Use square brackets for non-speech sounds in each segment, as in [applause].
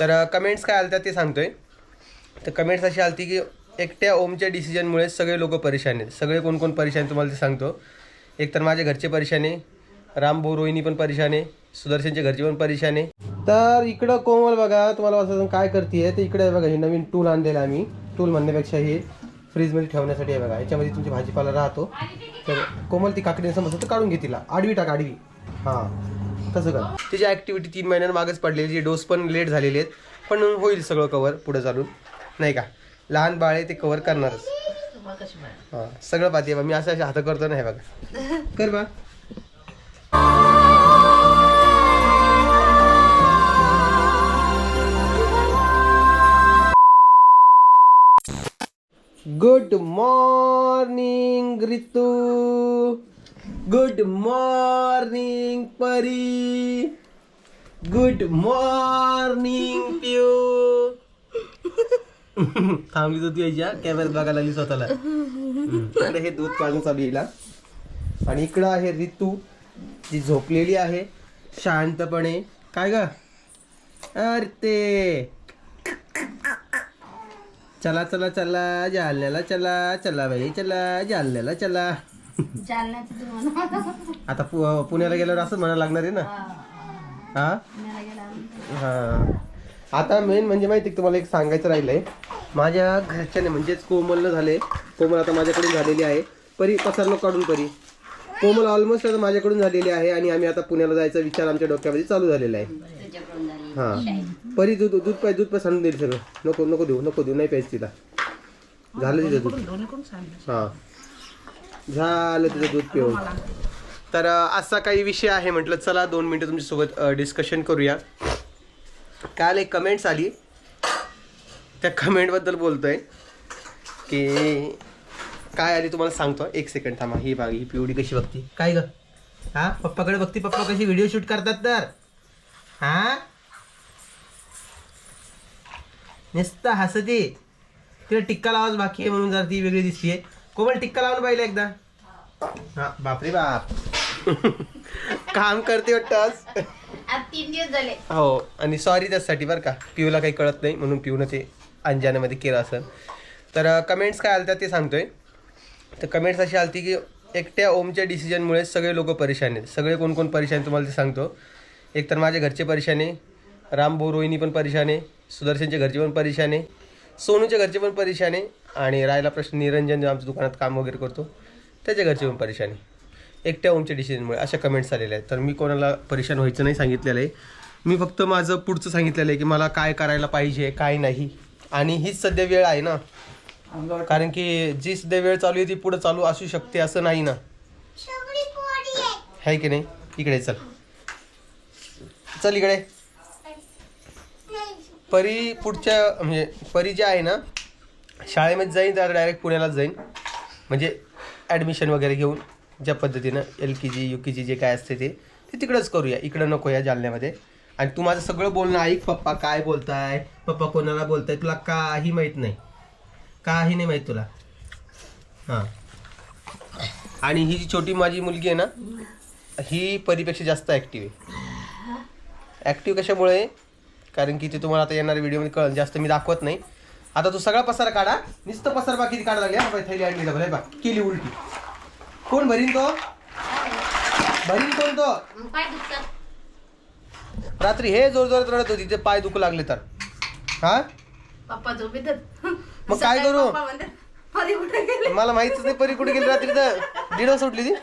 तर कमेंट्स काय आल्या ते सांगतोय. तर कमेंट्स अशी आलती की एकट्या ओमच्या डिसिजनमुळे सगळे लोक परेशान आहेत. सगळे कोण कोण परेशान आहेत तुम्हाला ते सांगतो. एक तर माझे घरचे परेशान आहे. रामभाऊ रोहिणी पण परेशान आहे. सुदर्शनचे घरचे पण परेशान आहे. तर इकडं कोमल बघा तुम्हाला असं काय करते तर इकडे बघा हे नवीन टूल आणलेलं आम्ही. टूल म्हणण्यापेक्षा हे फ्रीजमध्ये ठेवण्यासाठी आहे बघा. याच्यामध्ये तुमची भाजीपाला राहतो. तर कोमल ती काकडी समजतं तर काढून घे तिला. आडवी टाक आडवी. हां. तसं का तिची ॲक्टिव्हिटी तीन महिन्यां मागच पडलेली डोस पण लेट झालेले आहेत. पण होईल सगळं कवर पुढे चालून. नाही का? लहान बाळ आहे ते कवर करणारच. हां सगळं पाहते बा. मी असं असे हात करतो नाही बघा. कर बा. Good morning Ritu good morning Pari good morning Piu थांबली तू यायच्या कॅमेऱ्यात बघायला लागली स्वतःला. इकडे हे दूध पाजून चालू येईल आणि इकडं आहे रितू जी झोपलेली आहे शांतपणे. काय ग? अरे ते. चला चला चला जालन्याला चला चला बाई चला जालन्याला चला. आता पु- पुण्याला गेल्यावर असं म्हणायला लागणार आहे ना? हा हा. आता मेन म्हणजे माहिती आहे का तुम्हाला एक सांगायचं राहिलंय? माझ्या घरच्याने म्हणजेच कोमलनं झाले. कोमल आता माझ्याकडून झालेली आहे. परी पसरलो काढून परी. कोमल ऑलमोस्ट आता माझ्याकडून झालेली आहे आणि आम्ही आता पुण्याला जायचा विचार आमच्या डोक्यामध्ये चालू झालेला आहे. हा. परी दूध दूध पाय दूध पाय सांडून देईल सगळं. नको नको देऊ नको देऊ. नाही प्यायचं तिला. झालं तिचं दूध. हा. झालं तिचं दूध पिऊन. तर असा काही विषय आहे म्हटलं चला दोन मिनटं तुमच्यासोबत डिस्कशन करूया. काल एक कमेंट्स आली. त्या कमेंटबद्दल बोलतोय. की काय आली तुम्हाला सांगतो. एक सेकंड थांबा. ही बाग ही पिवडी कशी बघती. काय ग? हा? पप्पाकडे बघती पप्पा कशी व्हिडिओ शूट करतात तर? हा? नुसतं हसते. तिला टिक्का लावाच बाकी आहे म्हणून जरा ती वेगळी दिसतीये कोमल टिक्का लावून पाहिजे एकदा. हा बापरे बाप. काम करते वाटतं आज. तीन दिवस झाले. हो आणि सॉरी त्यासाठी बरं का. पिऊला काही कळत नाही म्हणून पिऊनं ते अंजानामध्ये केलं असेल तर कमेंट्स काय आल्या ते सांगतोय. तर कमेंट्स अशी आलती की एकट्या ओमच्या डिसिजनमुळे सगळे लोक परेशान आहेत. सगळे कोण कोण परेशान आहेत तुम्हाला ते सांगतो. एक तर माझे घरचे परेशान आहे. रामभाऊ रोहिणी पण परेशान आहे. सुदर्शनचे घरचे पण परेशान आहे. सोनूच्या घरचे पण परेशान आहे. आणि राहिला प्रश्न निरंजन जो आमच्या दुकानात काम वगैरे करतो त्याच्या घरचे पण परेशान. एकट्या ओमच्या डिसिजनमुळे अशा कमेंट्स आलेल्या आहेत. तर मी कोणाला परेशान व्हायचं नाही सांगितलेलं आहे. मी फक्त माझं पुढचं सांगितलेलं आहे की मला काय करायला पाहिजे काय नाही. आणि हीच सध्या वेळ आहे ना. कारण की जी सध्या वेळ चालू आहे ती पुढे चालू असू शकते असं नाही ना. आहे. की नाही? इकडे चल. चल इकडे. परी पुढच्या म्हणजे परी जे आहे ना शाळेमध्ये जाईन तर डायरेक्ट पुण्यालाच जाईन. म्हणजे ॲडमिशन वगैरे घेऊन ज्या पद्धतीनं एल के जी यू के जी जे काय असते ते ते तिकडंच करूया. इकडं नको या जालन्यामध्ये. आणि तू माझं सगळं बोलणं ऐक पप्पा काय बोलताय? पप्पा कोणाला बोलताय? तुला काही माहीत नाही. काही नाही माहीत तुला. हां. आणि ही जी छोटी माझी मुलगी आहे ना ही परीपेक्षा जास्त ॲक्टिव्ह आहे. ॲक्टिव्ह कशामुळे? कारण की ते तुम्हाला आता येणाऱ्या व्हिडिओमध्ये कळ जास्त मी दाखवत नाही. आता तू सगळा पसारा काढा. नुसतं पसार बाकी काढा लागले थैली आणली डबल आहे बा केली उलटी. कोण भरीन तो? भरीन कोण तो? रात्री हे जोर जोरात रडत होती ते पाय दुखू लागले तर. हा? पप्पा मग काय करू? पप्पा म्हणतात, परी कुठे गेले? मला माहितच नाही परी कुठे गेली? रात्री तर दीड वाजता उठली ती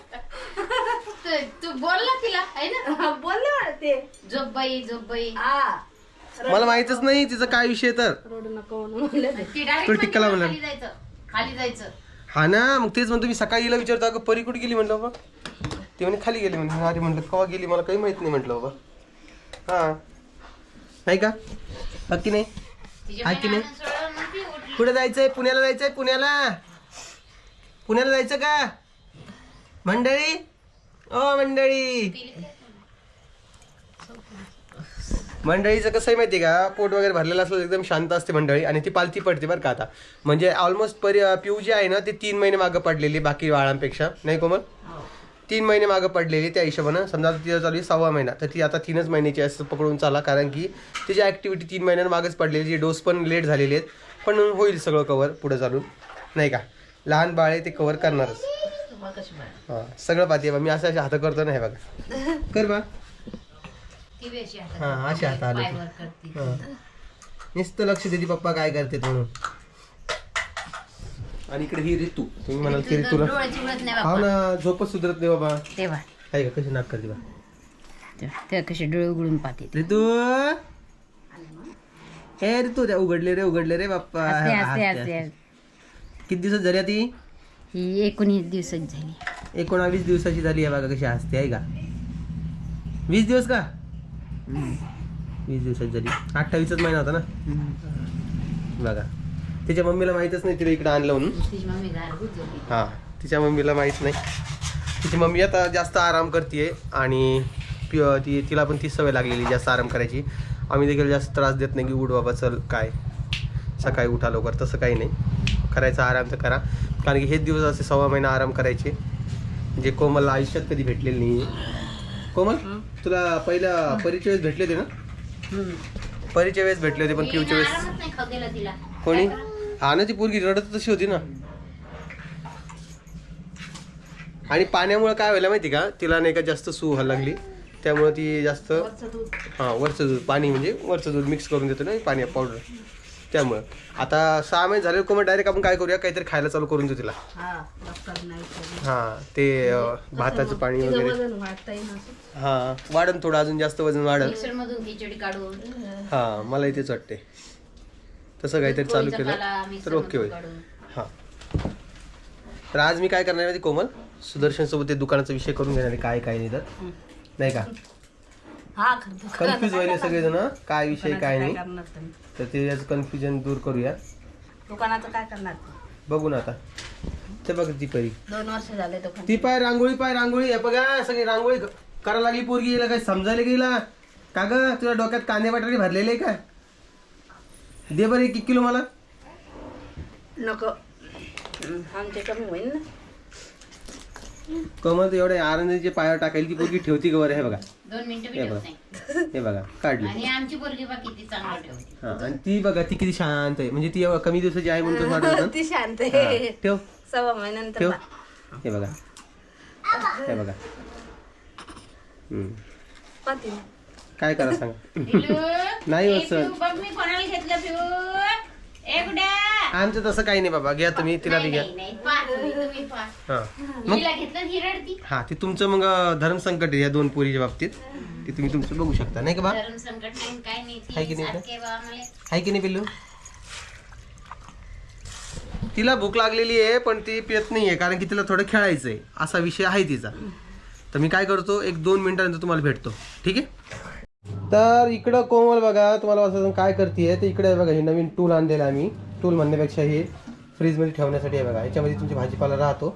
तू- बोलला तिला आहे ना? बोलले मला ते. झोप बाई झोप बाई. हा. मला माहितच नाही तिचा काय विषय तर. रडू नको म्हणून म्हणले ते. ती डायरेक्ट तुला टिक्का लावला. खाली जायचं खाली जायचं. हा ना मग तेच म्हणतो मी सकाळी हिला विचारतो अगं परी कुठे गेली? म्हटलं बाबा. ते म्हणे खाली गेली. म्हणजे अरे म्हटलं कवा गेली? मला काही माहीत नाही म्हटलं बाबा. हा. नाही का? नक्की नाही? तिच्या आहे की नाही? सोडलं, ती उठली. कुठे जायचंय? पुण्याला जायचंय? पुण्याला? पुण्याला जायचं का? मंडळी? ओ मंडळी. मंडळीचं कसं आहे माहिती आहे का? पोट वगैरे भरलेलं असलं तर एकदम शांत असते मंडळी आणि ती पालती पडते बरं का आता. म्हणजे ऑलमोस्ट परी पिऊ जी आहे ना ती तीन महिने मागं पडलेली बाकी बाळांपेक्षा. नाही कोमल? तीन महिने मागं पडलेली त्या हिशोबानं. समजा आता तिला चालू आहे सव्वा महिना. तर ती आता तीनच महिन्याची असं पकडून चाला. कारण की तिची ॲक्टिव्हिटी तीन महिन्यां मागच पडलेली. जी डोस पण लेट झालेले आहेत. पण होईल सगळं कवर पुढे चालून. नाही का? लहान बाळ आहे ते कवर करणारच. हां सगळं पाहते बा. मी असं असे हात करतो ना हे बघा. [laughs] कर बा. ती अशी हां असे हात आले करते. हां. नुसतं लक्ष देते पप्पा काय करते म्हणून. आणि इकडे ही ऋतू तुम्ही म्हणाल की ऋतूला डोळ्याची उघडत नाही हा बाबा ना झोपच सुधरत नाही बाबा. तेव्हा. आहे का कशी नाक करते बा? ते कसे डोळे उघडून पाहते ऋतू हे ऋतू त्या उघडले रे उघडले रे बाप्पा. हसते. किती दिवस झाली ती ही एकोणीस दिवसाची झाली. एकोणावीस दिवसाची झाली आहे बघा कशी हसते आहे का? वीस दिवस का? वीस दिवसाची झाली. अठ्ठावीसच महिना होता ना? बघा. तिच्या मम्मीला माहीतच नाही तिला इकडे आणलं म्हणून. हां तिच्या मम्मीला माहीत नाही. तिची मम्मी आता जास्त आराम करते आणि ती तिला पण ती सवय लागलेली जास्त आराम करायची. आम्ही देखील जास्त त्रास देत नाही की उठ बाबा चल काय? सकाळी उठा लवकर. तसं काही नाही. करायचा आराम तर करा. कारण की हेच दिवस असे सव्वा महिना आराम करायचे. जे कोमलला आयुष्यात कधी भेटलेलं नाही कोमल? तुला पहिला परिचय वेळेस भेटले होते ना? परिचय वेळेस भेटले होते पण पिऊच्या वेळेस कोणी हा ना ती पोरगी रडत तशी होती ना. आणि पाण्यामुळे काय व्हायला माहिती का? तिला नाही का जास्त सू व्हायला लागली. त्यामुळे ती जास्त हां वरचं दूध पाणी म्हणजे वरचं दूध मिक्स करून देतो ना पाणी पावडर त्यामुळं. आता सहा महिने झाले मग डायरेक्ट आपण काय करूया? काहीतरी खायला चालू करून देऊ तिला. हां ते अं, भाताचं पाणी वगैरे. हां वाढन थोडं अजून जास्त वजन वाढन. मिक्सर मधून खिचडी काढून. हां मला तेच वाटते तसं काहीतरी चालू पोळीचा केलं तर ओके होईल. काढून. हां. तर आज मी काय करणार आहे माहिती कोमल? सुदर्शन सोबत ते दुकानाचा विषय करून घेणार आहे काय काय नाही तर. नाही का? हा कन्फ्युज व्हायला सगळेजण काय विषय काय नाही. तर ते याचं कन्फ्युजन दूर करूया. दुकानाचं काय करणार बघू ना आता. ते बघ ती परी. दोन वर्ष झाले दुकान ती पाय रांगोळी पाय रांगोळी. हे बघा सगळी रांगोळी करायला लागली पोरगी हिला काय समजायला गेला. का ग? तुझ्या डोक्यात कांदे बटाटे भरलेले का? दे बरं एक किलो मला. नको. आमचे कमी होईल ना. कमल तर एवढ्या आनंदीचे पायावर टाकायला ती पोरगी ठेवती का बरं हे बघा. दोन मिनिटं बी हे ठेवत बघा. नाही. हे बघा काढली. आणि आमची पोरगी बा किती चांगलं ठेवते. हा आणि ती बघा ती किती शांत आहे. म्हणजे ती एवढं कमी दिवसाची आहे म्हणून कसं वाटत होतं? ती शांत हा, आहे ठेव. सव्वा महिन्यानंतर ठेव. बा- हे बघा. हे बघा. हम्म. पाहते. ना. काय करा सांगा? पिलू, [laughs] नाही ए, होत सर. पिलू, बघ मी कोणाला घेतलं पिऊ ए गुड्या आमचं तसं काही नाही बाबा. घ्या तुम्ही तिला बी नाही, घ्या नाही, नाही. हा. मग? ही ते तुमचं मग धर्मसंकट आहे या दोन पोरीच्या बाबतीत. ते तुम्ही तुमचं बघू शकता नाही का बा? हाय की नाही आहे की नाही पिल्लू? तिला भूक लागलेली आहे पण ती पित नाही आहे कारण की तिला थोडं खेळायचं आहे. असा विषय आहे तिचा. तर मी काय करतो एक दोन मिनिटानंतर तुम्हाला भेटतो. ठीक आहे? तर इकडं कोमल बघा तुम्हाला असं काय करते तर इकडे बघा हे नवीन टूल आणलेलं आम्ही. टूल म्हणण्यापेक्षा हे. फ्रीजमध्ये ठेवण्यासाठी आहे बघा. याच्यामध्ये तुमची भाजीपाला राहतो.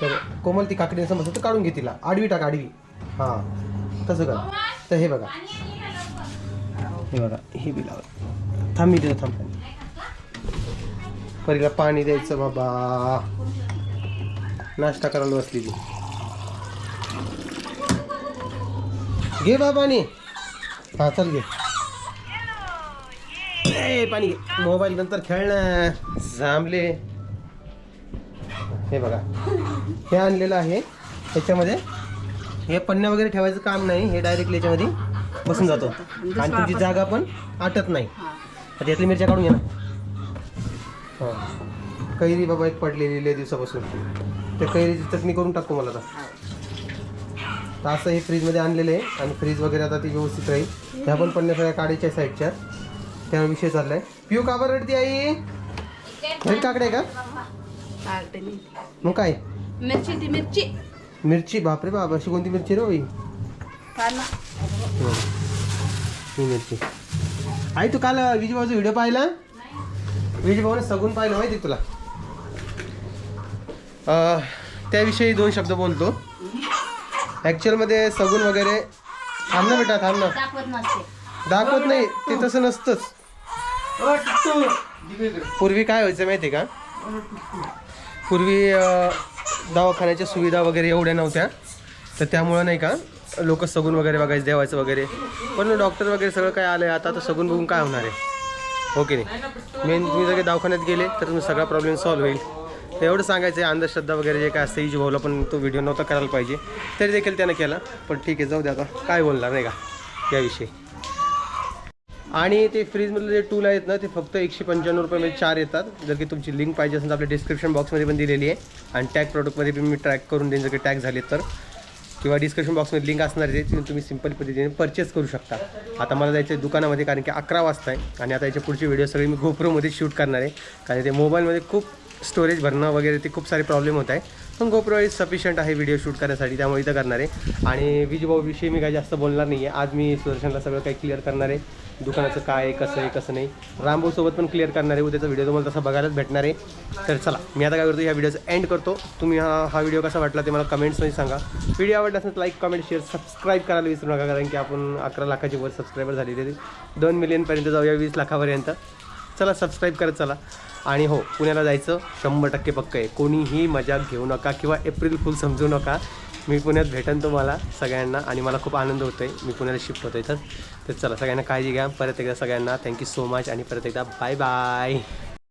तर कोमल ती काकडी समजतं तर काढून घे तिला. आडवी टाक आडवी. हां. तसं कर. तर हे बघा. हे बघा हे बी लावा. थांब मी तिथं थांब परीला पाणी द्यायचं बाबा. नाश्ता करायला बसली ती. घे बा पाणी. हा चल घे. पाणी घे. मोबाईल नंतर खेळणार. जांभले हे बघा. हे आणलेलं आहे. त्याच्यामध्ये हे पन्न्या वगैरे ठेवायचं काम नाही. हे डायरेक्टली याच्यामध्ये बसून जातो. आणि तुमची जागा पण आटत नाही. आता यातली मिरच्या काढून घ्या ना. हां. कैरी बाबा एक पडलेली लय दिवसापासून. त्या कैरीची चटणी करून टाकतो मला आता. तर असं हे फ्रीजमध्ये आणलेलं आहे. आणि फ्रीज वगैरे आता ती व्यवस्थित राहील. ह्या पण पन्न्या सगळ्या काढायच्या साईडच्या. त्या विषय चाललाय. पिऊ का बरं रडती आई? घरी काकडे का. मग काय मिरची ती मिरची मिरची बापरे बाप अशी कोणती मिरची रे ही मिरची आई तू काल विजयभाऊचा व्हिडिओ पाहिला विजयभाऊने सगून पाहिलं माहिती आहे तुला अं, त्याविषयी दोन शब्द बोलतो ॲक्च्युअलमध्ये सगून वगैरे थांब ना बेटा थांब ना दाखवत नसते दाखवत नाही ते तसं नसतंच पूर्वी काय व्हायचं माहिती आहे का? पूर्वी दवाखान्याच्या सुविधा वगैरे एवढ्या नव्हत्या. तर त्यामुळं नाही का लोक सगून वगैरे बघायचं देवायचं वगैरे. पण डॉक्टर वगैरे सगळं काय आलं आहे आता तर सगून बघून काय होणार आहे? हो ओके नाही? मेन तुम्ही जर दवाखान्यात गेले तर तुम्ही सगळा प्रॉब्लेम सॉल्व्ह होईल. तर एवढं सांगायचं आहे अंधश्रद्धा वगैरे जे काय असते इजी भाऊला पण तो व्हिडिओ नव्हता करायला पाहिजे. तरी देखील त्यानं केला. पण ठीक आहे जाऊ दे आता. काय बोलणार नाही का? याविषयी आणि ते फ्रीजमधले जे टूल आहेत ना ते फक्त एकशे पंच्याण्णव रुपयामध्ये चार येतात. जर की तुमची लिंक पाहिजे असेल तर आपल्या डिस्क्रिप्शन बॉक्समध्ये पण दिलेली आहे. आणि टॅग प्रोडक्टमध्ये पण मी ट्रॅक करून देईन जर की टॅग झाले तर. किंवा डिस्क्रिप्शन बॉक्समध्ये लिंक असणार आहे तिथून तुम्ही सिंपल पद्धतीने परचेस करू शकता. आता मला जायचं आहे दुकानामध्ये कारण की अकरा वाजता आहे आणि आता याच्या पुढची व्हिडिओ सगळी मी गोप्रोमध्ये शूट करणार आहे. कारण ते मोबाईलमध्ये खूप स्टोरेज भरणं वगैरे ते खूप सारे प्रॉब्लेम होत आहे पण गोप्रो इज सफिशियंट आहे व्हिडिओ शूट करण्यासाठी त्यामुळे इथं करणार आहे. आणि विजभाऊविषयी मी काही जास्त बोलणार नाही आहे आज मी सुदर्शनला सगळं काही क्लिअर करणार आहे. दुकानाचं काय आहे कसं आहे कसं नाही. रामभाऊसोबत पण क्लिअर करणार आहे. उद्याचा व्हिडिओ तुम्हाला तसा बघायलाच भेटणार आहे. तर चला मी आता काय करतो ह्या व्हिडिओचा एंड करतो. तुम्ही हा हा व्हिडिओ कसा वाटला ते मला कमेंट्समध्ये सांगा. व्हिडिओ आवडला असेल तर लाईक कमेंट शेअर सबस्क्राईब करायला विसरू नका कारण की आपण अकरा लाखाची वर सबस्क्रायबर झाले ते दोन मिलियनपर्यंत जाऊया वीस लाखापर्यंत. चला सबस्क्राईब करत चला. आणि हो पुण्याला जायचं शंभर टक्के पक्क आहे. कोणीही मजाक घेऊ नका किंवा एप्रिल फुल समजू नका. मी पुण्यात भेटेन तुम्हाला सगळ्यांना आणि मला खूप आनंद होतो आहे मी पुण्याला शिफ्ट होतो आहे तर. तर चला सगळ्यांना काळजी घ्या. परत एकदा सगळ्यांना थँक्यू सो मच आणि परत एकदा बाय बाय